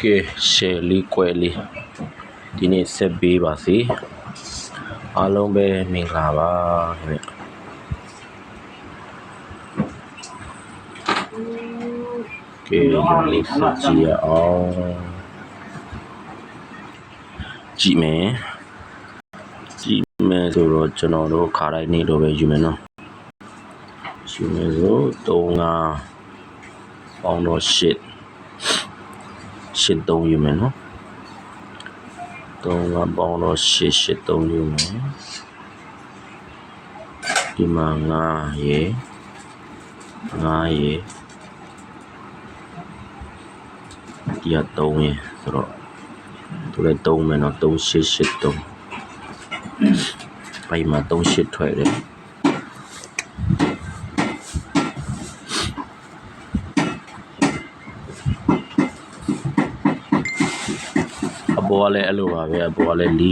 ကဲရှယ်လေးကွယ်လေးဒီနေ့ဆက်ပေးပါစေအားလုံးပဲမင်္ဂလာပါခင်ဗျကဲဒီလေးဆက်ကြည့်ရအောင်ကြည့်မယ်ကြည့်မယ်ဆိုတော့ကျွန်တော်တို့ခါတိုင်းနေ့လိုပဲယူမယ်နော်ယူမယ်ဆို3 5ပေါင်းတော့8 ရှစ်သုံးယူမယ်နော်သုံးကပေါင်းတော့ရှစ်ရှစ်သုံးယူမယ်ဒီမှာငါရေငါရေဒီကသုံးရေဆိုတော့သူလည်းသုံးမယ်နော်သုံးရှစ်ရှစ်သုံးပိုင်မှာသုံးရှစ်ထွက်တယ် အပေါ်ကလည်းအဲ့လိုပါပဲအပေါ်ကလည်း၄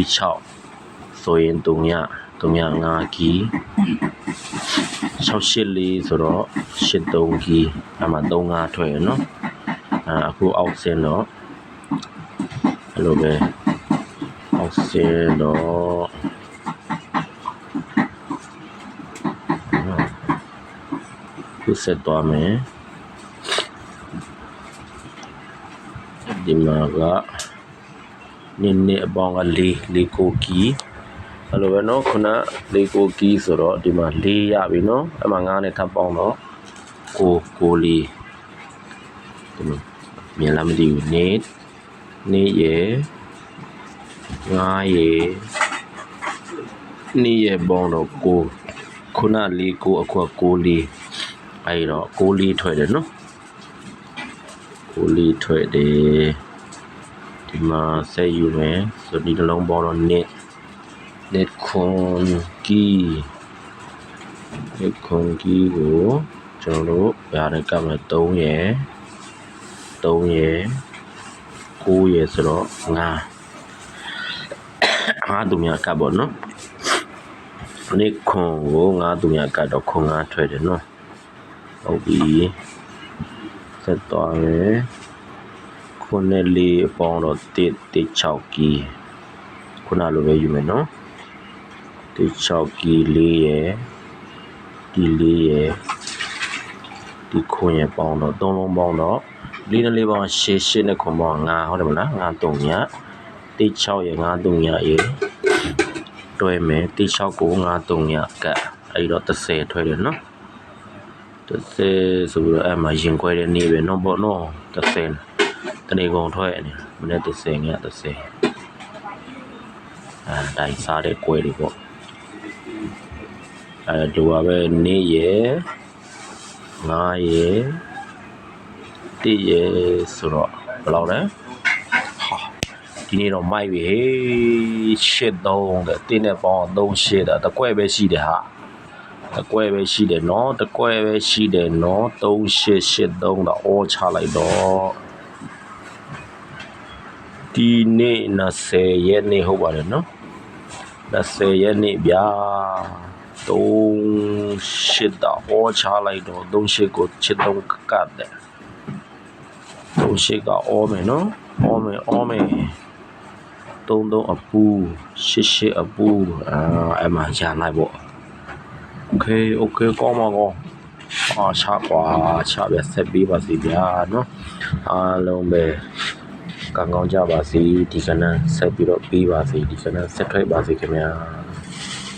6ဆိုရင်3ည3ည5ကီ684ဆိုတော့83ကီအဲ့မှာ35ထွက်ရနော်အဲအခုအောက်ဆင်းတော့အဲ့လိုပဲအောက်ဆင်းတော့ခုဆက်သွားမယ်ဒီမှာက နင်းနေအပေါင်းက၄၄ကိုကီအဲ့လိုပဲเนาะခုန၄ကိုကီဆိုတော့ဒီမှာ၄ရပြီเนาะအဲ့မှာ9နဲ့ထပ်ပေါင်းတော့ကိုကိုလေးဒီမှာမြင်လားမသိဘူးနေနေရ9ရနေရပေါင်းတော့ကိုခုန၄ကိုအခုကကိုလေးအဲ့တော့ကိုလေးထွက်တယ်เนาะကိုလေးထွက်တယ် ဒီမှာဆက်ယူမယ်ဆိုဒီနှလုံးပေါင်းတော့ net net con key net con key ကိုကျွန်တော်တို့ဗားနဲ့ကပ်မယ်3ရယ်3ရယ်9ရယ်ဆိုတော့9အားသူများကပ်ပေါ့နော် net con ကို9သူများကပ်တော့ခွန်9ထွက်တယ်နော်ဟုတ်ပြီဆက်သွားမယ် ခုနှစ်လေးအပေါင်းတော့1 1 6ကီခုနလိုပဲယူမယ်နော်1 6ကီလေးရယ်ဒီလေးရယ်ဒီခွန်ရယ်ပေါင်းတော့သုံးလုံးပေါင်းတော့လေးနဲ့လေးပေါင်းရှေ့ရှေ့နဲ့ခွန်ပေါင်း9ဟုတ်တယ်မလား9 3ည1 6ရယ်9 3ညရယ်တွဲမယ်1 6ကို9 3ညကတ်အဲ့တော့30ထွက်တယ်နော်30ဆိုပြီးတော့အဲ့မှာရင်ခွဲတဲ့နေ့ပဲနော်ပေါ့နော်30 တနေကုန်ထွက်နေမနေ့30ည30အဲတိုင်စားတဲ့ကွဲတွေပေါ့အဲဒီပါပဲနေ့ရယ်9ရယ်1ရယ်ဆိုတော့ဘယ်လောက်လဲဟာဒီနေ့တော့မိုက်ပြီဟေးရှစ်သုံးတဲ့တင်းနဲ့ပေါင်း3ရှစ်တာတကွဲပဲရှိတယ်ဟာတကွဲပဲရှိတယ်နော်တကွဲပဲရှိတယ်နော်3ရှစ်ရှစ်3တော့အောချလိုက်တော့ ဒီနေ့20ရက်နေ့ဟုတ်ပါတယ်နော်20ရက်နေ့ဗျာ3ရှစ်တာဟောချလိုက်တော့3ရှစ်ကိုချစ်တော့ကတ်တယ်3ရှစ်ကအောမယ်နော်အောမယ်အောမယ်3 3အပူရှစ်ရှစ်အပူအာအဲ့မှာရနိုင်ပေါ့โอเคโอเคကောင်းပါကောင်းအာချကွာချပြဆက်ပြီးပါစီဗျာနော်အားလုံးပဲ ကောင်းကောင်းကြပါစေဒီကနေ့ဆက်ပြီးတော့ပြီးပါစေဒီကနေ့ဆက်ထွက်ပါစေခင်ဗျာ